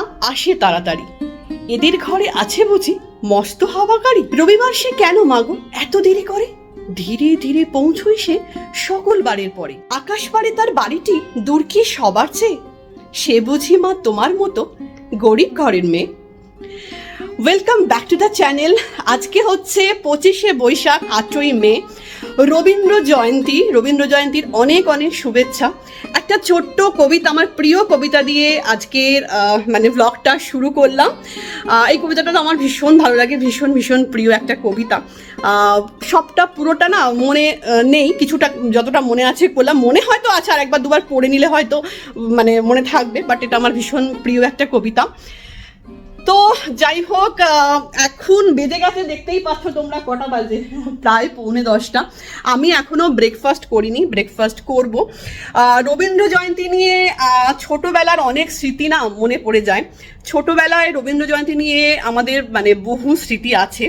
বোধ আসে তাড়াতাড়ি। এদের ঘরে আছে বুঝি মস্ত হাওয়াকারী। রবিবার সে কেন মাগো? এত দেরি করে? ধীরে ধীরে পৌঁছই সে সকল বাড়ির পরে। আকাশ পারে তার বাড়িটি দূর কি সবার চেয়ে? সে বুঝি মা তোমার মতো গরিব ঘরের মেয়ে। Welcome back to the channel আজকে হচ্ছে পঁচিশে বৈশাখ, আটই মে। রবীন্দ্র জয়ন্তী, রবীন্দ্র জয়ন্তীর অনেক অনেক শুভেচ্ছা। একটা ছোট্ট কবিতা, আমার প্রিয় কবিতা দিয়ে আজকের মানে ব্লগটা শুরু করলাম। এই কবিতাটা তো আমার ভীষণ ভালো লাগে, ভীষণ ভীষণ প্রিয় একটা কবিতা। সবটা পুরোটা না মনে নেই, কিছুটা, যতটা মনে আছে করলাম। মনে হয়তো আছে, আর একবার দুবার পড়ে নিলে হয়তো মানে মনে থাকবে বাট এটা আমার ভীষণ প্রিয় একটা কবিতা। তো যাই হোক এখন বেজে গেছে, দেখতেই পাচ্ছ তোমরা কটা বাজে, প্রায় পৌনে দশটা। আমি এখনও ব্রেকফাস্ট করিনি ব্রেকফাস্ট করব। রবীন্দ্র জয়ন্তী নিয়ে ছোটবেলার অনেক স্মৃতি না মনে পড়ে যায়। ছোটবেলায় রবীন্দ্র জয়ন্তী নিয়ে আমাদের মানে বহু স্মৃতি আছে।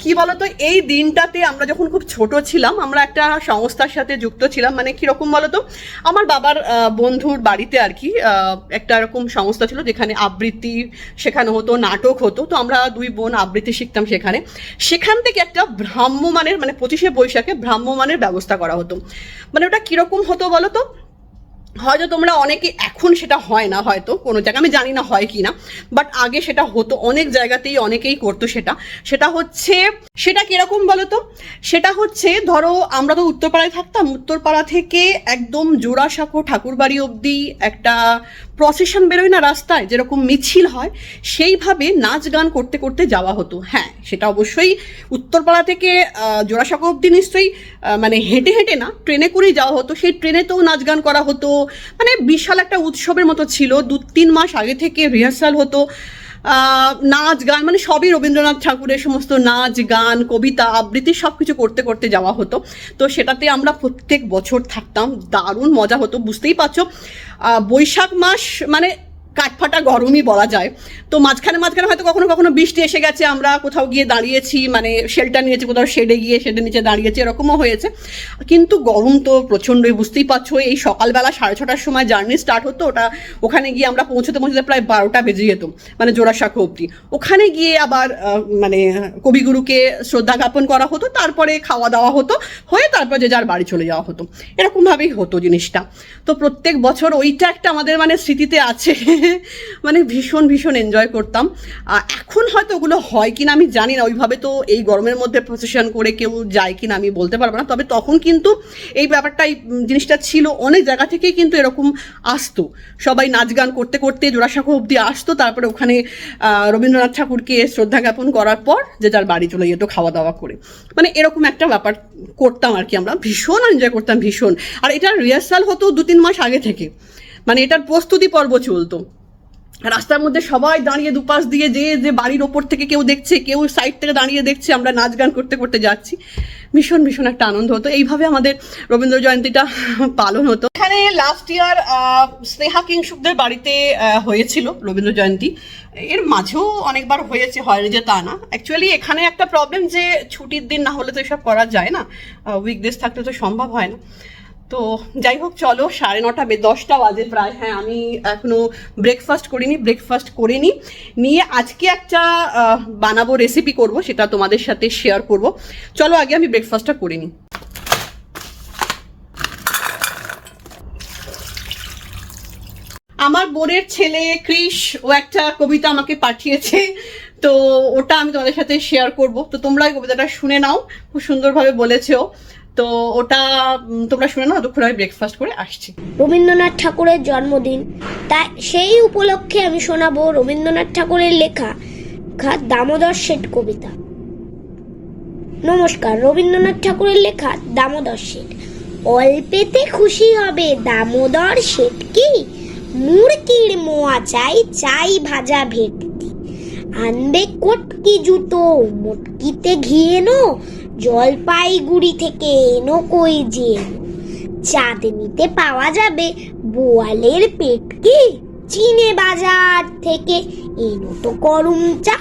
কি বলতো, এই দিনটাতে আমরা যখন খুব ছোট ছিলাম, আমরা একটা সংস্থার সাথে যুক্ত ছিলাম। মানে কীরকম বলতো, আমার বাবার বন্ধুর বাড়িতে আর কি একটা এরকম সংস্থা ছিল যেখানে আবৃত্তি শেখানো হতো, নাটক হতো। তো আমরা দুই বোন আবৃত্তি শিখতাম সেখানে। সেখান থেকে একটা ভ্রাম্যমানের মানে পঁচিশে বৈশাখে ভ্রাম্যমানের ব্যবস্থা করা হতো। মানে ওটা কীরকম হতো বলো তো হয়তো তোমরা অনেকে এখন সেটা হয় না হয়তো, কোনো জায়গায়, আমি জানি না হয় কি না বাট আগে সেটা হতো, অনেক জায়গাতেই অনেকেই করতো সেটা। সেটা হচ্ছে, সেটা কীরকম বলো তো সেটা হচ্ছে, ধরো আমরা তো উত্তরপাড়ায় থাকতাম, উত্তরপাড়া থেকে একদম জোড়াসাঁকো ঠাকুরবাড়ি অবধি একটা প্রসেশন বেরোয় না রাস্তায়, যেরকম মিছিল হয়, সেইভাবে নাচ গান করতে করতে যাওয়া হতো। হ্যাঁ সেটা অবশ্যই উত্তরপাড়া থেকে জোড়াসাঁকো অব্দি নিশ্চয়ই মানে হেঁটে হেঁটে না, ট্রেনে করেই যাওয়া হতো। সেই ট্রেনেতেও নাচ গান করা হতো। মানে বিশাল একটা উৎসবের মতো ছিল। দু তিন মাস আগে থেকে রিহার্সাল হতো। নাচ গান মানে সবই রবীন্দ্রনাথ ঠাকুরের সমস্ত নাচ, গান, কবিতা, আবৃত্তি সব কিছু করতে করতে যাওয়া হতো। তো সেটাতে আমরা প্রত্যেক বছর থাকতাম। দারুণ মজা হতো, বুঝতেই পারছ। বৈশাখ মাস মানে কাঠফাটা গরমই বলা যায়। তো মাঝখানে মাঝখানে হয়তো কখনো কখনো বৃষ্টি এসে গেছে, আমরা কোথাও গিয়ে দাঁড়িয়েছি মানে শেল্টার নিয়েছি, কোথাও শেডে গিয়ে শেডের নিচে দাঁড়িয়েছি, এরকমও হয়েছে। কিন্তু গরম তো প্রচণ্ডই, বুঝতেই পারছ, এই সকালবেলা সাড়ে ছটার সময় জার্নি স্টার্ট হতো, ওটা ওখানে গিয়ে আমরা পৌঁছতে পৌঁছতে প্রায় বারোটা বেজে যেত মানে জোড়াসাঁকো অবধি। ওখানে গিয়ে আবার মানে কবিগুরুকে শ্রদ্ধা জ্ঞাপন করা হতো, তারপরে খাওয়া দাওয়া হতো, হয়ে তারপর যে যার বাড়ি চলে যাওয়া হতো। এরকমভাবেই হতো জিনিসটা। তো প্রত্যেক বছর ওইটা একটা আমাদের মানে স্মৃতিতে আছে মানে ভীষণ ভীষণ এনজয় করতাম। এখন হয়তো ওগুলো হয় কিনা আমি জানি না। ওইভাবে তো এই গরমের মধ্যে প্রসেশন করে কেউ যায় কিনা আমি বলতে পারব না। তবে তখন কিন্তু এই ব্যাপারটা এই জিনিসটা ছিল। অনেক জায়গা থেকেই কিন্তু এরকম আসতো। সবাই নাচ গান করতে করতে জোড়াসাঁকো অবধি আসতো। তারপরে ওখানে রবীন্দ্রনাথ ঠাকুরকে শ্রদ্ধা জ্ঞাপন করার পর যে যার বাড়ি চলে যেত খাওয়া দাওয়া করে। মানে এরকম একটা ব্যাপার করতাম আর কি আমরা। ভীষণ এনজয় করতাম, ভীষণ। আর এটা রিহার্সাল হতো দু তিন মাস আগে থেকে। মানে এটার প্রস্তুতি পর্ব চলতো। রাস্তার মধ্যে সবাই দাঁড়িয়ে দুপাশ দিয়ে যে যে বাড়ির ওপর থেকে কেউ দেখছে, কেউ সাইড থেকে দাঁড়িয়ে দেখছে, আমরা নাচ গান করতে করতে যাচ্ছি। ভীষণ ভীষণ একটা আনন্দ হতো। এইভাবে আমাদের রবীন্দ্র জয়ন্তীটা পালন হতো। এখানে লাস্ট ইয়ার স্নেহা কিংসুকদের বাড়িতে হয়েছিল রবীন্দ্র জয়ন্তী। এর মাঝেও অনেকবার হয়েছে, হয়নি যে তা না। অ্যাকচুয়ালি এখানে একটা প্রবলেম যে ছুটির দিন না হলে তো এসব করা যায় না। উইকডেজ থাকলে তো সম্ভব হয় না। তো যাই হোক, চলো, সাড়ে নটা বে দশটা বাজে প্রায়। হ্যাঁ আমি এখনও ব্রেকফাস্ট করিনি ব্রেকফাস্ট করে নিই নিয়ে আজকে একটা বানাবো রেসিপি করব, সেটা তোমাদের সাথে শেয়ার করব। চলো, আগে আমি ব্রেকফাস্টটা করে নিই আমার বোনের ছেলে ক্রিস ও একটা কবিতা আমাকে পাঠিয়েছে, তো ওটা আমি তোমাদের সাথে শেয়ার করব। তো তোমরা ওই কবিতাটা শুনে নাও, খুব সুন্দরভাবে বলেছ। তো ওটা তোমরা শুনে নাও, দুপুরে আমি ব্রেকফাস্ট করে আসছি। রবীন্দ্রনাথ ঠাকুরের জন্মদিন। তাই সেই উপলক্ষে আমি শোনাবো রবীন্দ্রনাথ ঠাকুরের লেখা দামোদর শেঠ কবিতা। নমস্কার, রবীন্দ্রনাথ ঠাকুরের লেখা দামোদর শেঠ অল্পেতে খুশি হবে দামোদর শেঠ কি? মুরকির মোয়া চাই চাই ভাজা ভেটকি। আনবে কটকি জুতো, মটকিতে ঘিয়েনো জলপাইগুড়ি থেকে এনো কই যে? চাঁদনিতে পাওয়া যাবে বোয়ালের পেটকে চিনে বাজার থেকে এনো তো গরম চা,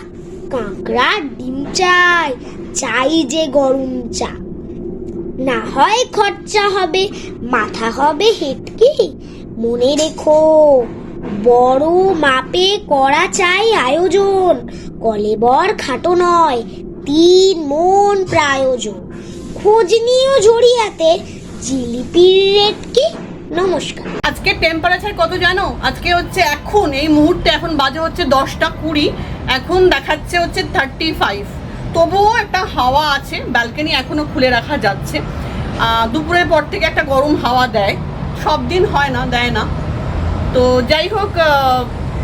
কাঁকড়া, ডিম চাই চাই যে গরম চা। না হয় খরচা হবে, মাথা হবে হেটকি মনে রেখো, বড় মাপে করা চাই আয়োজন, কলেবর খাটো নয় তিন মন প্রায়োজন। খোঁজ জড়িয়াতে, জিলিপির রেট কি নমস্কার। আজকে টেম্পারেচার কত জানো? আজকে হচ্ছে এখন, এই মুহূর্তে এখন বাজে হচ্ছে দশটা কুড়ি, এখন দেখাচ্ছে হচ্ছে থার্টি ফাইভ তবুও একটা হাওয়া আছে ব্যালকনি এখনও খুলে রাখা যাচ্ছে। দুপুরের পর থেকে একটা গরম হাওয়া দেয়, সব দিন হয় না, দেয় না। তো যাই হোক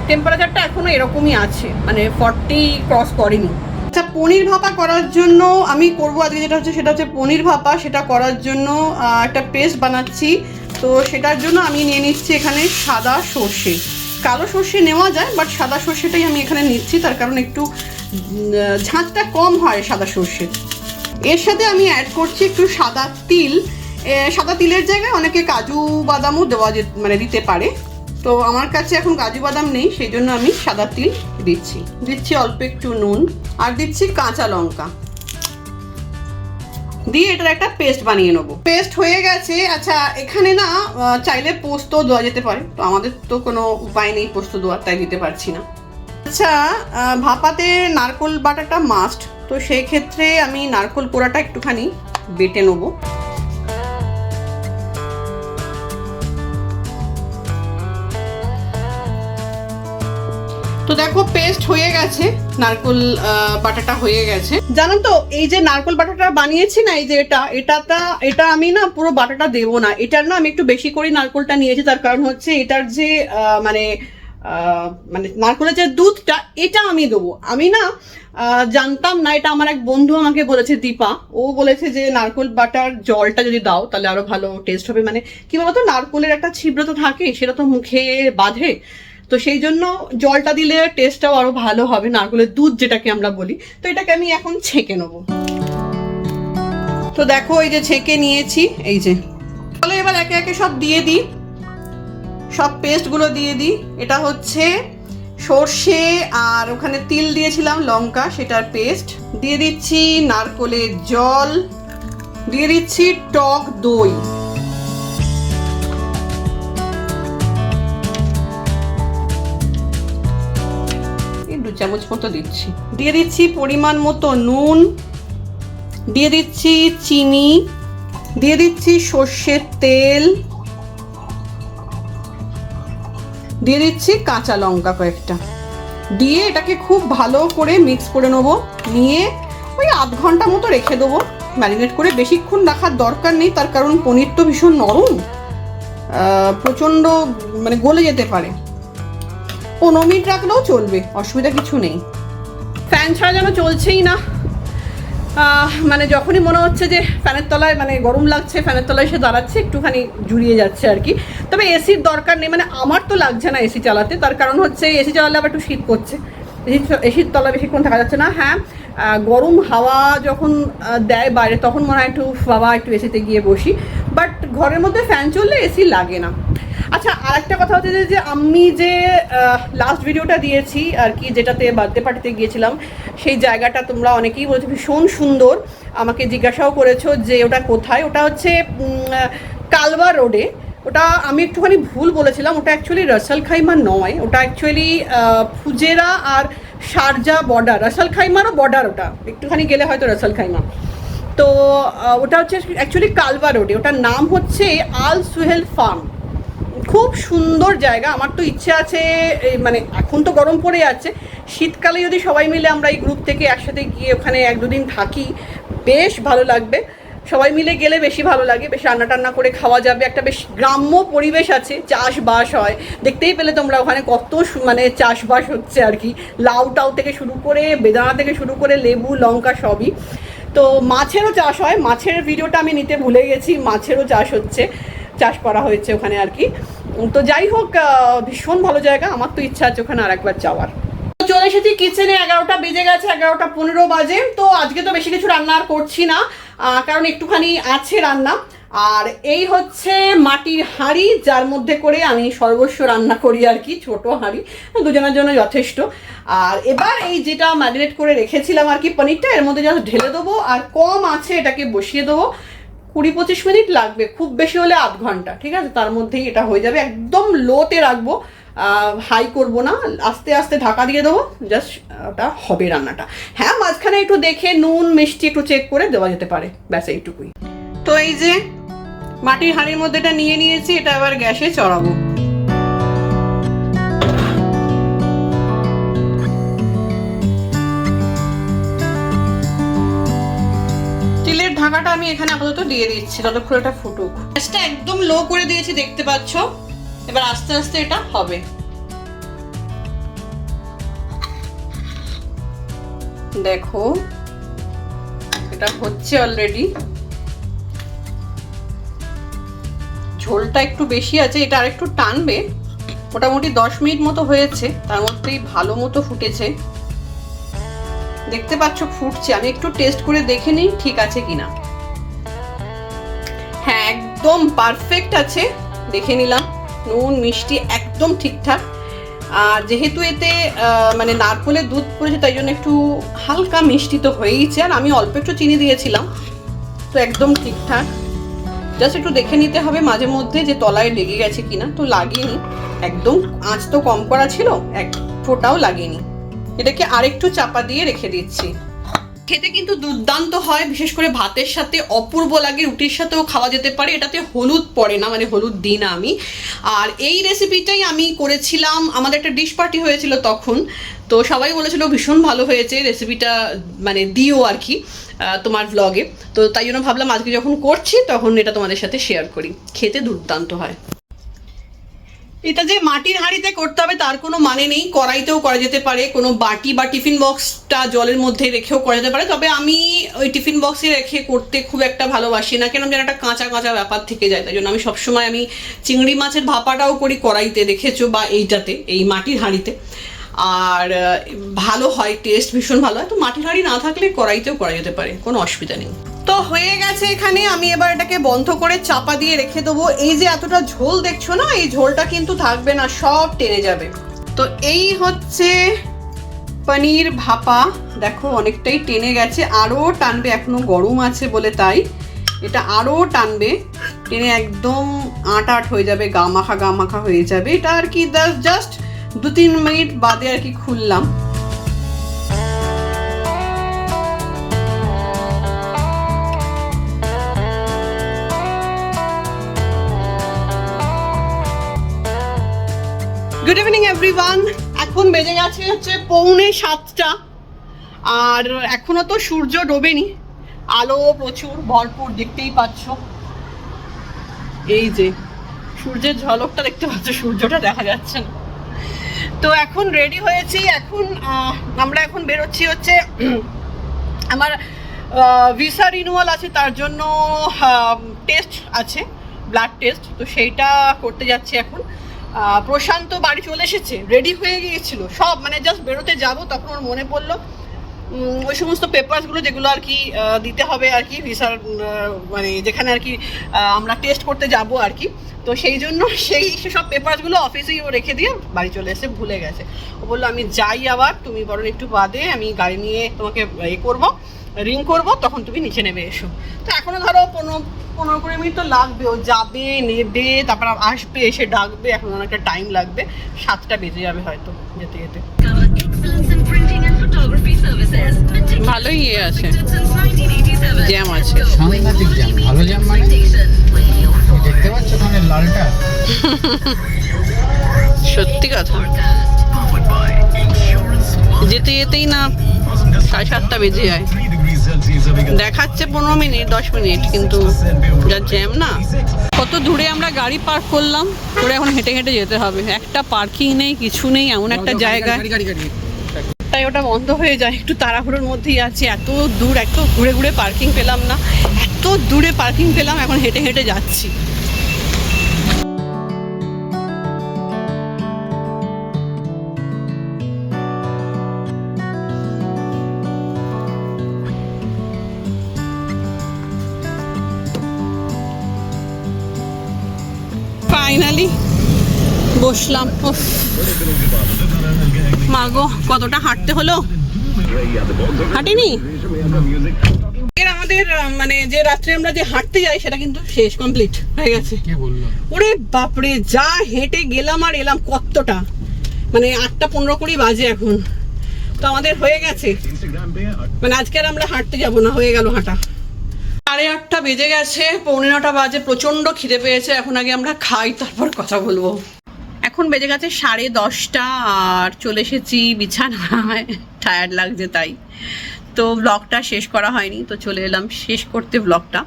টেম্পারেচারটা এখনও এরকমই আছে মানে ফর্টি ক্রস করেনি। আচ্ছা পনির ভাপা করার জন্য আমি করব আজকে যেটা হচ্ছে, সেটা হচ্ছে পনির ভাপা। সেটা করার জন্য একটা পেস্ট বানাচ্ছি। তো সেটার জন্য আমি নিয়ে নিচ্ছি এখানে সাদা সর্ষে। কালো সর্ষে নেওয়া যায় বাট সাদা সর্ষেটাই আমি এখানে নিচ্ছি। তার কারণ একটু ঝাঁঝটা কম হয় সাদা সর্ষে। এর সাথে আমি অ্যাড করছি একটু সাদা তিল। সাদা তিলের জায়গায় অনেকে কাজু বাদামও দেওয়া মানে দিতে পারে। তো আমার কাছে এখন কাজু বাদাম নেই সেই জন্য আমি সাদা তিল দিচ্ছি। দিচ্ছি অল্প একটু নুন, আর দিচ্ছি কাঁচা লঙ্কা। দিয়ে এটার একটা পেস্ট বানিয়ে নেব। পেস্ট হয়ে গেছে। আচ্ছা এখানে না চাইলে পোস্ত দেওয়া যেতে পারে। তো আমাদের তো কোনো উপায় নেই পোস্ত দেওয়ার, তাই দিতে পারছি না। আচ্ছা ভাপাতে নারকোল বাটাটা মাস্ট। তো সেই ক্ষেত্রে আমি নারকোল পোড়াটা একটুখানি বেটে নেব। তো দেখো পেস্ট হয়ে গেছে, নারকোল বাটাটা হয়ে গেছে। জানো তো, এই যে নারকোল বাটাটা বানিয়েছি না, এই যে এটা, এটাটা, এটা আমি না পুরো বাটাটা দেবো না। এটার না আমি একটু বেশি করে নারকোলটা নিয়েছি, তার কারণ হচ্ছে এটার যে মানে মানে নারকোলের যে দুধটা, এটা আমি দেবো। আমি না জানতাম না, এটা আমার এক বন্ধু আমাকে বলেছে, দীপা। ও বলেছে যে, নারকোল বাটার জলটা যদি দাও, তাহলে আরও ভালো টেস্ট হবে। মানে কি বলতো, নারকোলের একটা ছিদ্র তো থাকে, সেটা তো মুখে বাঁধে। তো সেই জন্য জলটা দিলে টেস্টটাও আরও ভালো হবে, নারকোলের দুধ যেটাকে আমরা বলি। তো এটাকে আমি এখন ছেঁকে নেব। তো দেখো, এই যে ছেঁকে নিয়েছি, এই যে। তাহলে এবার একে একে সব দিয়ে দিই। সব পেস্টগুলো দিয়ে দিই। এটা হচ্ছে সর্ষে আর ওখানে তিল দিয়েছিলাম, লঙ্কা, সেটার পেস্ট দিয়ে দিচ্ছি নারকোলের জল। দিয়ে দিচ্ছি টক দই। চামচ মতো দিচ্ছি। দিয়ে দিচ্ছি পরিমাণ মতো নুন, দিয়ে দিচ্ছি চিনি, দিয়ে দিচ্ছি সর্ষের তেল, দিয়ে দিচ্ছি কাঁচা লঙ্কা কয়েকটা। দিয়ে এটাকে খুব ভালো করে মিক্স করে নেব। নিয়ে ওই আধ ঘণ্টা মতো রেখে দেবো। ম্যারিনেট করে বেশিক্ষণ রাখার দরকার নেই, তার কারণ পনির তো ভীষণ নরম। প্রচণ্ড মানে গলে যেতে পারে। পনেরো মিনিট রাখলেও চলবে, অসুবিধা কিছু নেই। ফ্যান ছাড়া যেন চলছেই না। মানে যখনই মনে হচ্ছে যে ফ্যানের তলায় মানে গরম লাগছে, ফ্যানের তলায় এসে দাঁড়াচ্ছে, একটুখানি জুড়িয়ে যাচ্ছে আর কি। তবে এসির দরকার নেই মানে আমার তো লাগছে না এসি চালাতে, তার কারণ হচ্ছে এসি চালালে আবার একটু শীত করছে। এসির তলা বেশিক্ষণ থাকা যাচ্ছে না হ্যাঁ গরম হাওয়া যখন দেয় বাইরে, তখন মনে হয় একটু, বাবা, একটু এসিতে গিয়ে বসি। বাট ঘরের মধ্যে ফ্যান চললে এসি লাগে না। আচ্ছা আর একটা কথা হচ্ছে যে- আমি যে লাস্ট ভিডিওটা দিয়েছি আর কি, যেটাতে বার্থডে পার্টিতে গিয়েছিলাম, সেই জায়গাটা তোমরা অনেকেই বলেছ, ভীষণ সুন্দর। আমাকে জিজ্ঞাসাও করেছ যে, ওটা কোথায়? ওটা হচ্ছে কালবা রোডে। ওটা আমি একটুখানি ভুল বলেছিলাম, ওটা অ্যাকচুয়ালি রসাল খাইমা নয়। ওটা অ্যাকচুয়ালি ফুজেরা আর শারজা বর্ডার রসাল খাইমারও বর্ডার ওটা। একটুখানি গেলে হয়তো রসাল খাইমা তো ওটা হচ্ছে অ্যাকচুয়ালি কালবা রোডে। ওটার নাম হচ্ছে আল সুহেল ফার্ম। খুব সুন্দর জায়গা। আমার তো ইচ্ছে আছে মানে এখন তো গরম পড়ে যাচ্ছে। শীতকালে যদি সবাই মিলে আমরা এই গ্রুপ থেকে একসাথে গিয়ে ওখানে এক দুদিন থাকি, বেশ ভালো লাগবে। সবাই মিলে গেলে বেশি ভালো লাগে, বেশ রান্না টান্না করে খাওয়া যাবে। একটা বেশ গ্রাম্য পরিবেশ আছে, চাষবাস হয়। দেখতেই পেলে তোমরা ওখানে কত মানে চাষবাস হচ্ছে আর কি। লাউ টাউ থেকে শুরু করে, বেদানা থেকে শুরু করে লেবু, লঙ্কা সবই। তো মাছেরও চাষ হয়। মাছের ভিডিওটা আমি নিতে ভুলে গেছি। মাছেরও চাষ হচ্ছে, চাষ করা হয়েছে ওখানে আর কি। তো যাই হোক ভীষণ ভালো জায়গা। আমার তো ইচ্ছা আছে ওখানে আর একবার যাওয়ার চলে এসেছি কিচেনে এগারোটা বেজে গেছে, এগারোটা পনেরো বাজে। তো আজকে তো বেশি কিছু রান্না আর করছি না কারণ একটুখানি আছে রান্না। আর এই হচ্ছে মাটির হাঁড়ি, যার মধ্যে করে আমি সর্বস্ব রান্না করি আর কি, ছোট হাঁড়ি। দুজনের জন্য যথেষ্ট। আর এবার এই যেটা ম্যারিনেট করে রেখেছিলাম আর কি, পনিরটা, এর মধ্যে জাস্ট ঢেলে দেবো। আর কম আছে এটাকে বসিয়ে দেবো। কুড়ি পঁচিশ মিনিট লাগবে, খুব বেশি হলে আধ ঘণ্টা, ঠিক আছে? তার মধ্যেই এটা হয়ে যাবে। একদম লোতে রাখব। হাই করব না, আস্তে আস্তে ঢাকা দিয়ে দেবো, জাস্ট ওটা হবে রান্নাটা। হ্যাঁ মাঝখানে একটু দেখে নুন, মিষ্টি একটু চেক করে দেওয়া যেতে পারে। ব্যাস, এইটুকুই। তো এই যে মাটির হাঁড়ির মধ্যে এটা নিয়ে নিয়েছি, এটা আবার গ্যাসে চড়াবো। ঢাকাটা আমি এখানে আপাতত দিয়ে দিচ্ছি, যতক্ষণ এটা ফুটুক। গ্যাসটা একদম লো করে দিয়েছি, দেখতে পাচ্ছ? এবার আস্তে আস্তে এটা হবে। দেখো, এটা হচ্ছে অলরেডি ঝোলটা একটু বেশি আছে, এটা আরেকটু টানবে। মোটামুটি দশ মিনিট মতো হয়েছে, তার মধ্যেই ভালো মতো ফুটেছে। দেখতে পাচ্ছ, ফুটছে। আমি একটু টেস্ট করে দেখে নিই, ঠিক আছে কিনা। হ্যাঁ একদম পারফেক্ট আছে। দেখে নিলাম। নুন, মিষ্টি একদম ঠিকঠাক। আর যেহেতু এতে মানে নারকোলের দুধ পড়েছে, তাই জন্য একটু হালকা মিষ্টি তো হয়েইছে। আর আমি অল্প একটু চিনি দিয়েছিলাম, তো একদম ঠিকঠাক। জাস্ট একটু দেখে নিতে হবে মাঝে মধ্যে যে তলায় লেগে গেছে কিনা। তো লাগেনি একদম আঁচ তো কম করা ছিল, এক ফোঁটাও লাগেনি এটাকে আরেকটু চাপা দিয়ে রেখে দিচ্ছি। খেতে কিন্তু দুর্দান্ত হয়, বিশেষ করে ভাতের সাথে। অপূর্ব লাগে, রুটির সাথেও খাওয়া যেতে পারে। এটাতে হলুদ পড়ে না মানে হলুদ দিই না আমি। আর এই রেসিপিটাই আমি করেছিলাম। আমাদের একটা ডিশ পার্টি হয়েছিল তখন। তো সবাই বলেছিল, ভীষণ ভালো হয়েছে রেসিপিটা মানে দিও আর কি তোমার ব্লগে তো তাই জন্য ভাবলাম, আজকে যখন করছি, তখন এটা তোমাদের সাথে শেয়ার করি। খেতে দুর্দান্ত হয়। এটা যে মাটির হাঁড়িতে করতে হবে, তার কোনো মানে নেই। কড়াইতেও করা যেতে পারে, কোনো বাটি বা টিফিন বক্সটা জলের মধ্যে রেখেও করা যেতে পারে। তবে আমি ওই টিফিন বক্সে রেখে করতে খুব একটা ভালোবাসি না, কেন যেন একটা কাঁচা কাঁচা ব্যাপার থেকে যায়, তাই জন্য আমি সবসময় আমি চিংড়ি মাছের ভাপাটাও করি কড়াইতে, দেখেছ, বা এইটাতে, এই মাটির হাঁড়িতে। আর ভালো হয়, টেস্ট ভীষণ ভালো হয়। তো মাটির হাঁড়ি না থাকলে কড়াইতেও করা যেতে পারে, কোনো অসুবিধা নেই। তো হয়ে গেছে এখানে। আমি এবার এটাকে বন্ধ করে চাপা দিয়ে রেখে দেবো। এই যে এতটা ঝোল দেখছ না, এই ঝোলটা কিন্তু থাকবে না, সব টেনে যাবে। তো এই হচ্ছে পনির ভাপা। দেখো, অনেকটাই টেনে গেছে। আরও টানবে, এখনও গরম আছে বলে তাই। এটা আরও টানবে। টেনে একদম আট আট হয়ে যাবে, গা মাখা গা মাখা হয়ে যাবে। এটা আর কি জাস্ট দু তিন মিনিট বাদে আর কি খুললাম। গুড ইভিনিং এভরিওয়ান এখন বেজে গেছে হচ্ছে পৌনে সাতটা। আর এখনও তো সূর্য ডোবেনি। আলো প্রচুর, ভরপুর, দেখতেই পাচ্ছ। এই যে, সূর্যের ঝলকটা দেখতে পাচ্ছ, সূর্যটা দেখা যাচ্ছে না। তো এখন রেডি হয়েছি। এখন আমরা এখন বেরোচ্ছি হচ্ছে, আমার ভিসা রিনুয়াল আছে, তার জন্য টেস্ট আছে ব্লাড টেস্ট তো সেইটা করতে যাচ্ছি এখন। প্রশান্ত বাড়ি চলে এসেছে রেডি হয়ে গিয়েছিল। সব মানে জাস্ট বেরোতে যাব, তখন ওর মনে পড়ল। ওই সমস্ত পেপারসগুলো যেগুলো আর কি দিতে হবে আর কি ভিসার মানে যেখানে আর কি আমরা টেস্ট করতে যাব আর কি। তো সেই জন্য সেই সব পেপারসগুলো অফিসেই ও রেখে দিয়ে বাড়ি চলে এসে ভুলে গেছে। ও বলল, আমি যাই আবার, তুমি বরং একটু বাদে, আমি গাড়ি নিয়ে তোমাকে এ করব রিং করব, তখন তুমি নিচে নেমে এসো। তো এখনও ধরো পনেরো পনেরো কুড়ি মিনিট তো লাগবে। ও যাবে নেবে তারপর আসবে এসে ডাকবে এখন অনেকটা টাইম লাগবে। সাতটা বেজে যাবে হয়তো যেতে যেতে. ভালোই ইয়ে আছে। জ্যাম আছে। সাংঘাতিক জ্যাম। ভালো জ্যাম মানে? দেখতে পাচ্ছ ওখানে লালটা? সত্যি কথা। যেতে যেতেই না সাড়ে সাতটা বেজে যায়। দেখাচ্ছে পনেরো মিনিট দশ মিনিট কিন্তু যা জ্যাম না। কত দূরে আমরা গাড়ি পার্ক করলাম করে এখন হেঁটে হেঁটে যেতে হবে। একটা পার্কিং নেই কিছু নেই এমন একটা জায়গা তাই ওটা বন্ধ হয়ে যায় একটু তাড়াহুড়োর মধ্যেই আছে। এত দূর এত ঘুরে ঘুরে পার্কিং পেলাম না। এত দূরে পার্কিং পেলাম এখন হেঁটে হেঁটে যাচ্ছি। ফাইনালি বসলাম। মাগো কতটা হাঁটতে হলো? হাঁটিনি? এর আমাদের আমাদের মানে যে রাত্রে আমরা যে হাঁটতে যাই সেটা কিন্তু শেষ কমপ্লিট হয়ে গেছে। ওরে বাপরে যা হেঁটে গেলাম আর এলাম কতটা? মানে আটটা পনেরো কুড়ি বাজে এখন। তো আমাদের হয়ে গেছে। মানে আজকে আর আমরা হাঁটতে যাব না হয়ে গেল হাঁটা। সাড়ে আটটা বেজে গেছে, পৌনে নটা বাজে, প্রচণ্ড খিদে পেয়েছে। এখন আগে আমরা খাই, তারপর কথা বলব। এখন বেজে গেছে সাড়ে দশটা, আর চলে এসেছি বিছানায়। টায়ার্ড লাগছে তাই। তো ব্লগটা শেষ করা হয়নি, তো চলে এলাম শেষ করতে ব্লগটা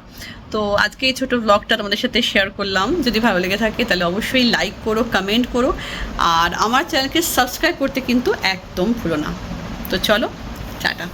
তো আজকে এই ছোটো ব্লগটা তোমাদের সাথে শেয়ার করলাম। যদি ভালো লেগে থাকে, তাহলে অবশ্যই লাইক করো কমেন্ট করো। আর আমার চ্যানেলকে সাবস্ক্রাইব করতে কিন্তু একদম ভুলো না। তো চলো, টাটা।